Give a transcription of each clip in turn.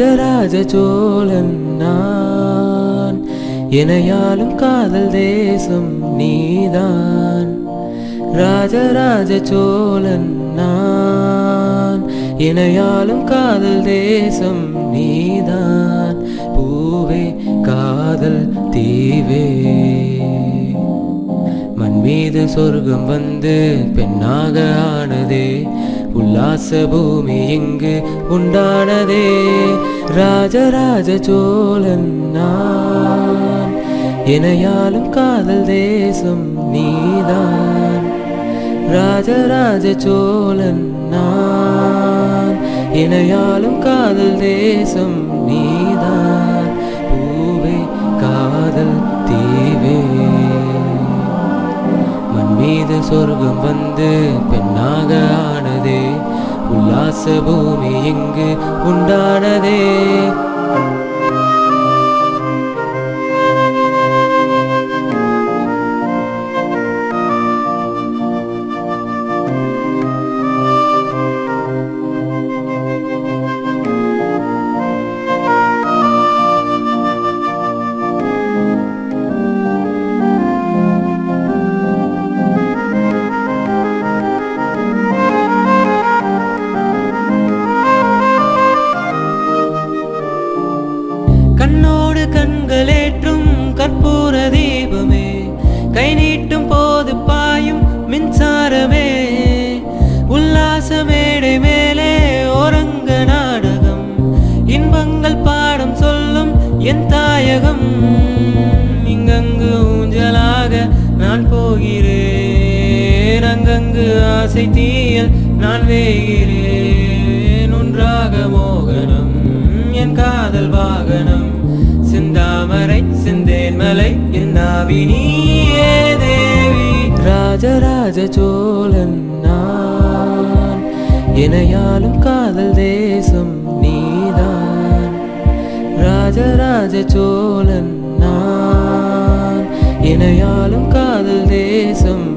ராஜராஜ சோழன் நான். இணையாலும் காதல் தேசம் நீதான். ராஜராஜ சோழன் நான். இணையாலும் காதல் தேசம் நீதான். பூவே காதல் தீவே. மண் மீது சொர்க்கம் வந்து பெண்ணாக ஆனதே. உல்லாச பூமி இங்கு உண்டானதே. ராஜராஜ சோழன் நான். எனையாலும் காதல் தேசம் நீதான். ராஜராஜ சோழன் நான். எனையாலும் காதல் தேசம் நீதான். பூவே காதல் தீவே. மண் மீது சொர்க்கம் வந்து பெண்ணாக ஆன ஆனதே உல்லாச பூமி இங்கு உண்டானதே? ஆசை தீயல் நான் வேகிறேன். ஒன்றாக மோகனம் என் காதல் வாகனம். சிந்தாமரை சிந்தேன் மலை என் தேவி. ராஜராஜ சோழன் நான். இணையாலும் காதல் தேசம் நீதான். ராஜராஜ சோழன் நான். இணையாலும் காதல் தேசம்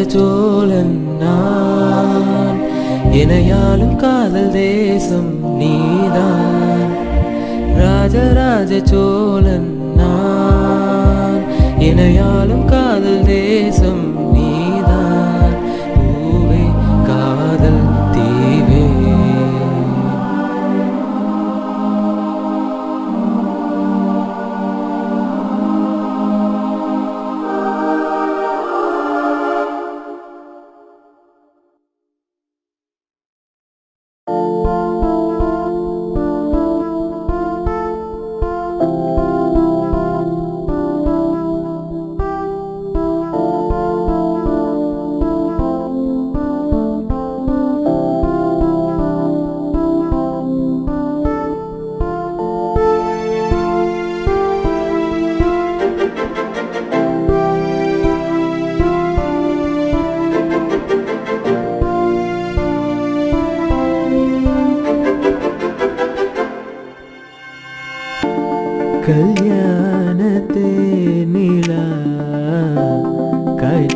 ராஜராஜ சோழன் நான் எனையாலும் காதல் தேசம் நீதான். ராஜராஜ சோழன் நான். எனையாலும்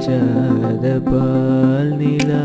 ചാരപാൽ നിലാ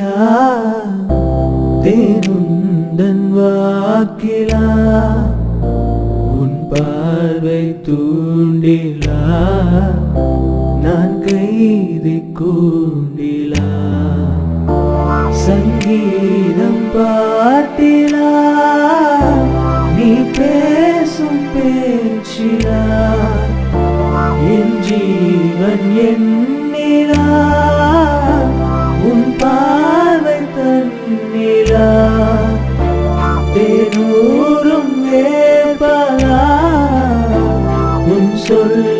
না দিন চলল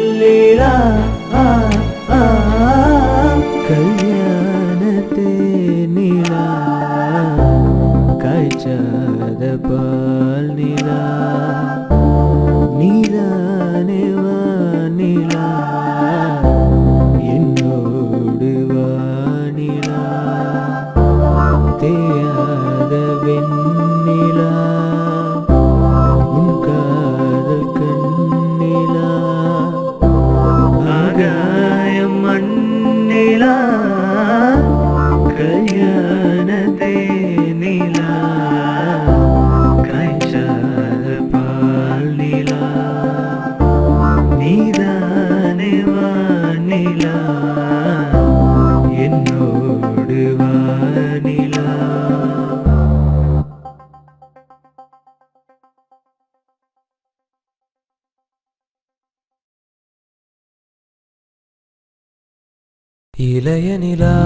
இளைய நிலா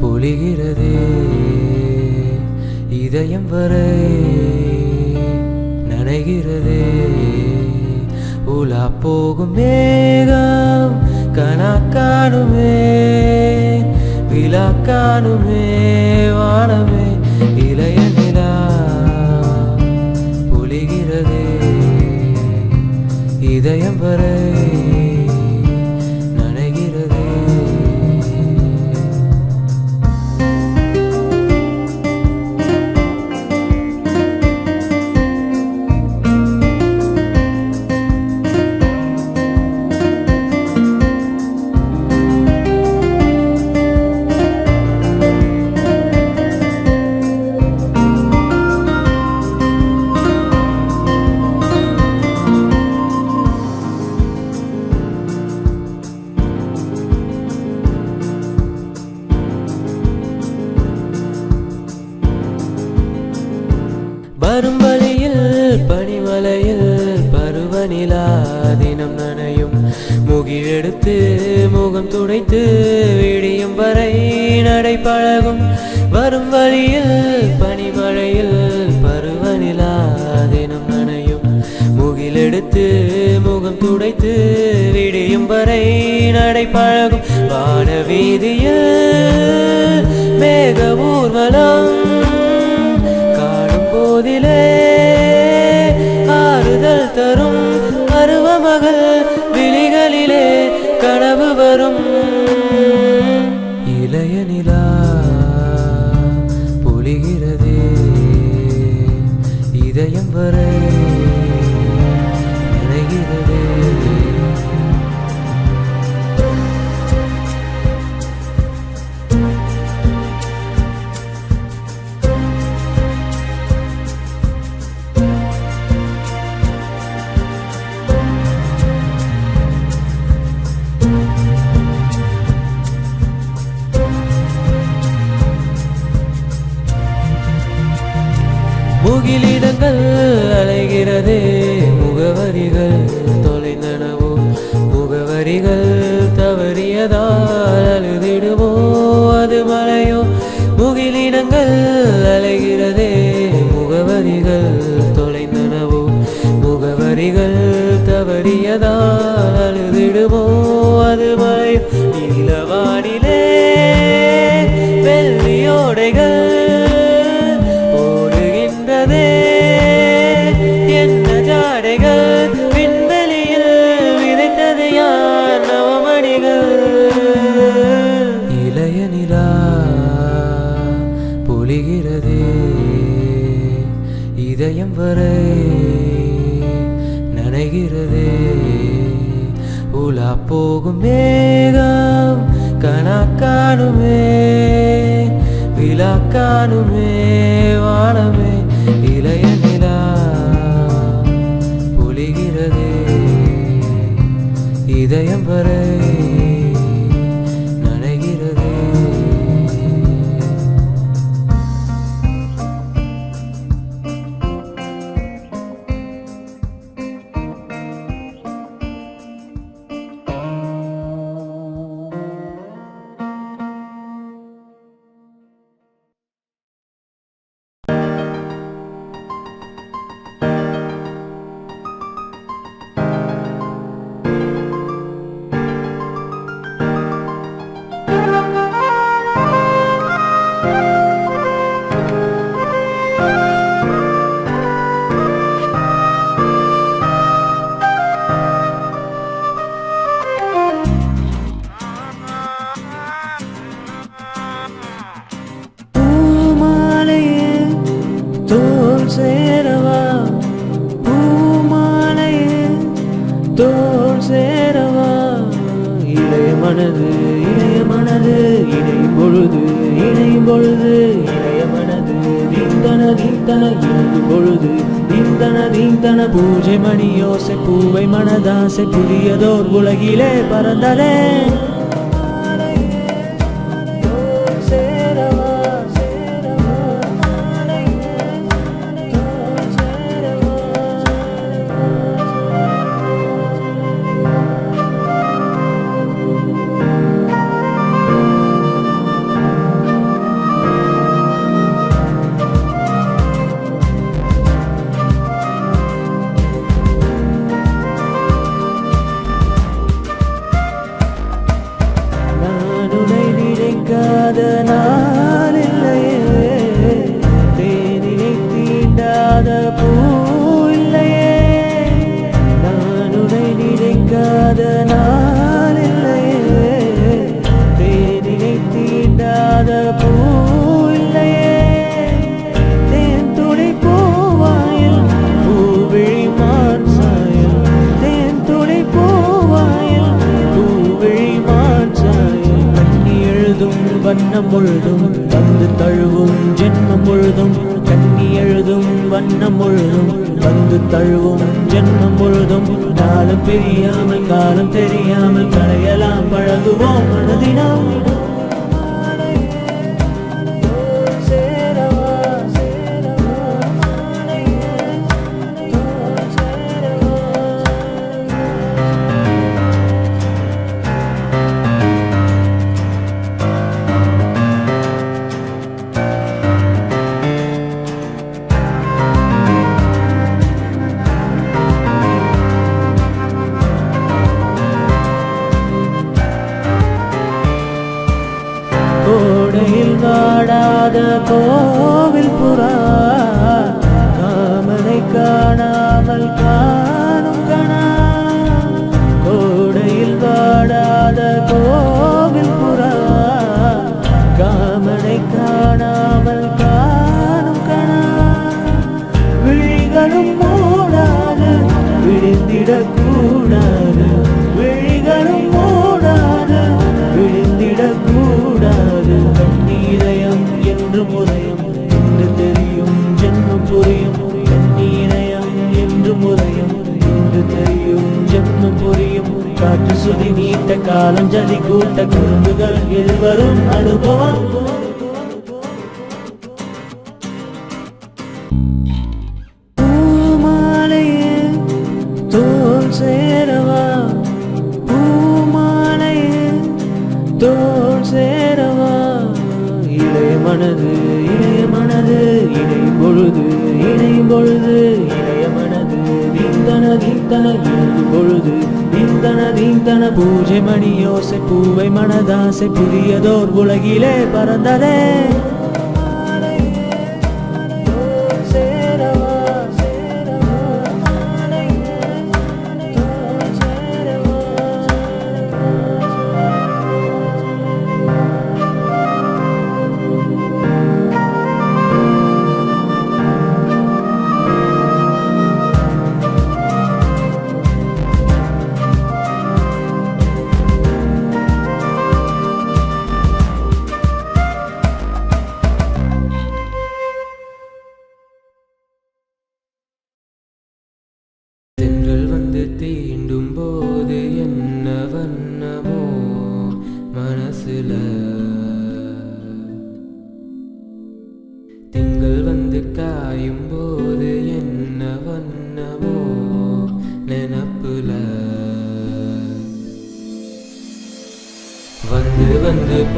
பொழிகிறதே. இதயம் வரை நனைகிறதே. உலா போகும் மேகம் கனா காணுமே விழா எடுத்து முகம் துடைத்து விடியும் வரை நடை பழகும் வரும் வழியில் பனிமழையில் பருவநிலாதினம் நனையும். முகிலெடுத்து முகம் துடைத்து விடியும் வரை நடை பழகும் வான வீதியில் மேக ஊர்வலம் தவறியதால் அழுதிடுவோ அது மலையோ? முகிலிடங்கள் அலைகிறதே. முகவரிகள் தொலைந்தனவோ? முகவரிகள் தவறியதால் அழுதிடுவோ மேகம் கணக்கானுமே காணுமே வானமே. உலகிலே பறந்ததே. நினைக்காத நாள் இல்லையே தேனினை தீண்டாத பூ இல்லையே. தேன் துளி பூவாயில் பூவிழி மான் தேன் துளி பூவாயில் பூவிழி மான் கண்ணி எழுதும் வண்ணம் முழுதும் வந்து தழுவும் ஜென்மம் முழுதும் கண்ணி எழுதும் வண்ணம் முழுதும் வந்து தழுவும் ஜென்மம் முழுதும் நாளும் பிரியாமல் காலம் தெரியாமல் கரையலாம் பழகுவோம் மனதினால். விழிந்திடக்கூடாது விழிகளும் மூடாது விழிந்திடக்கூடாது கண்ணீரயம் என்று முறையும் என்று தெரியும் ஜென்மம் புரியும் கண்ணீரயம் என்று முறையும் என்று தெரியும் ஜென்மம் புரியும் காற்று சுதி நீட்ட காலம் ஜலி கூட்ட குறும்புகள் இருவரும் அனுபவம் பொழுது பொழுது தீந்தன தீந்தன பூஜை மணி யோசை பூவை மனதாசை புதியதோர் உலகிலே பறந்ததே.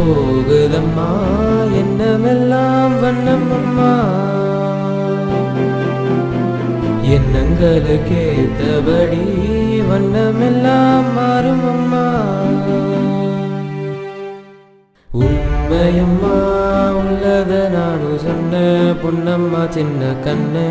போகுதம்மா. என்னமெல்லாம் வண்ணம் அம்மா எண்ணங்களுக்கு ஏத்தபடி வண்ணமெல்லாம் மாறும் அம்மா உண்மையம்மா உள்ளத நானும் சொன்ன பொன்னம்மா சின்ன கண்ணே.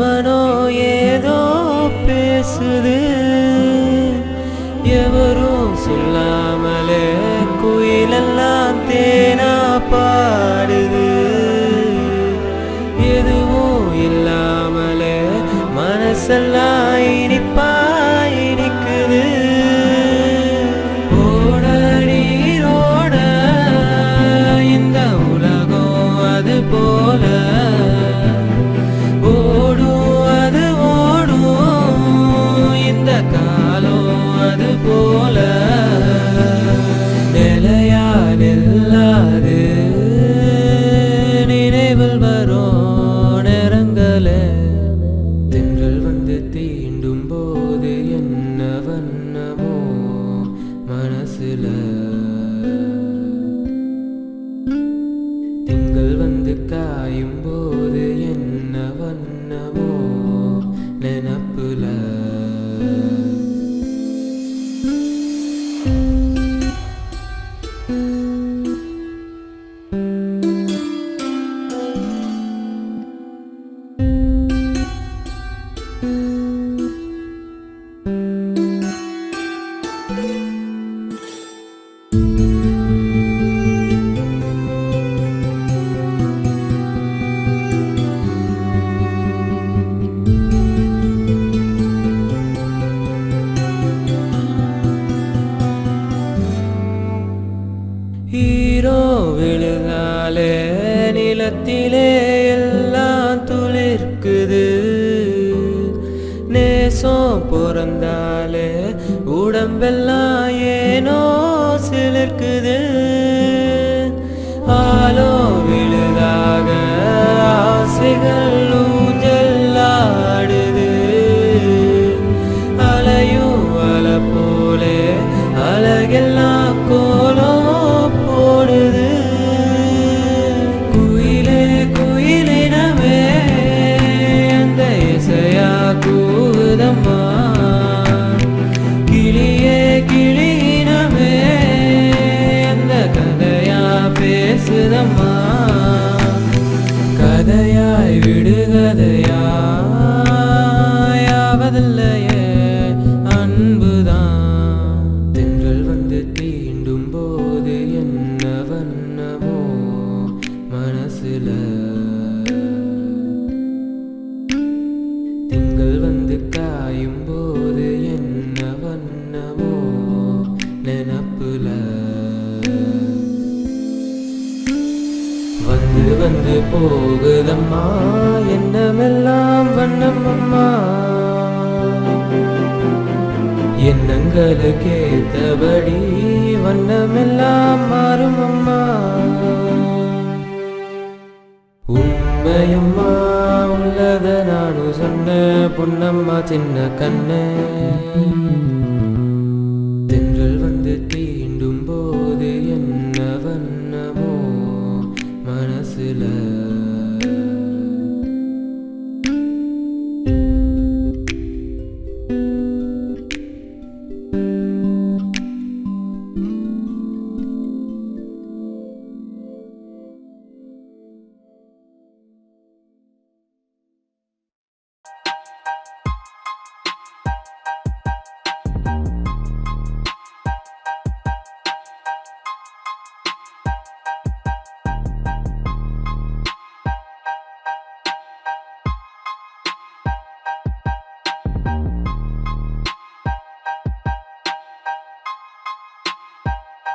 আমার